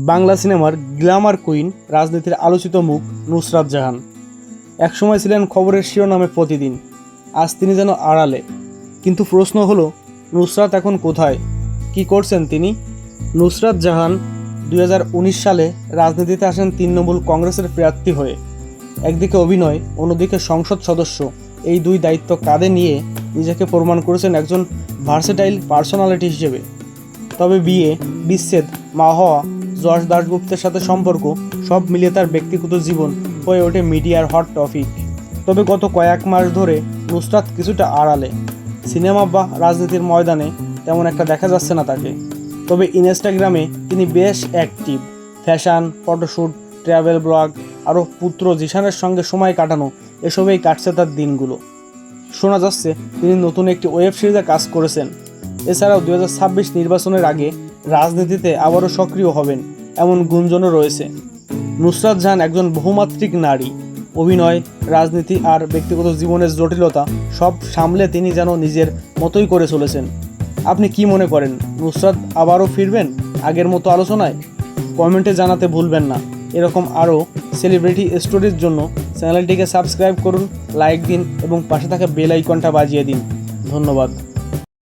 বাংলা সিনেমার Glamour queen, রাজনীতির আলোচিত মুখ নুসরাত জাহান। একসময় ছিলেন খবরের শিরোনামে প্রতিদিন, আজ তিনি যেন আড়ালে। কিন্তু প্রশ্ন হলো, নুসরাত এখন কোথায়? কি করছেন তিনি? নুসরাত জাহান দুই হাজার উনিশ সালে রাজনীতিতে আসেন তৃণমূল কংগ্রেসের প্রার্থী হয়ে। একদিকে অভিনয়, অন্যদিকে সংসদ সদস্য। এই দুই দায়িত্ব কাঁধে নিয়ে নিজেকে প্রমাণ করেছেন একজন ভার্সেটাইল পার্সোনালিটি হিসেবে। তবে বিয়ে, বিচ্ছেদ, মা হওয়া যশ দাশগুপ্তের সাথে সম্পর্ক, সব মিলিয়ে তার ব্যক্তিগত জীবন হয়ে ওঠে মিডিয়ার হট টপিক। তবে গত কয়েক মাস ধরে নুসরাত কিছুটা আড়ালে। সিনেমা বা রাজনীতির ময়দানে তেমন একটা দেখা যাচ্ছে না তাকে। তবে ইনস্টাগ্রামে তিনি বেশ active. Fashion photoshoot travel blog, আরও পুত্র জিশানের সঙ্গে সময় কাটানো, এসবেই কাটছে তার দিনগুলো। শোনা যাচ্ছে তিনি নতুন একটি ওয়েব সিরিজে কাজ করেছেন। এছাড়াও দু হাজার ছাব্বিশ নির্বাচনের আগে রাজনীতিতে আবারও সক্রিয় হবেন। এমন গুঞ্জনও রয়েছে। নুসরাত জাহান একজন বহুমাত্রিক নারী। অভিনয়, রাজনীতি আর ব্যক্তিগত জীবনের জটিলতা সব সামলে তিনি যেন নিজের মতোই করে চলেছেন। আপনি কি মনে করেন, নুসরাত আবারও ফিরবেন আগের মতো আলোচনায়? কমেন্টে জানাতে ভুলবেন না। এরকম আরও সেলিব্রিটি স্টোরির জন্য চ্যানেলটিকে সাবস্ক্রাইব করুন, লাইক দিন এবং পাশে থাকা বেল আইকনটা বাজিয়ে দিন। ধন্যবাদ।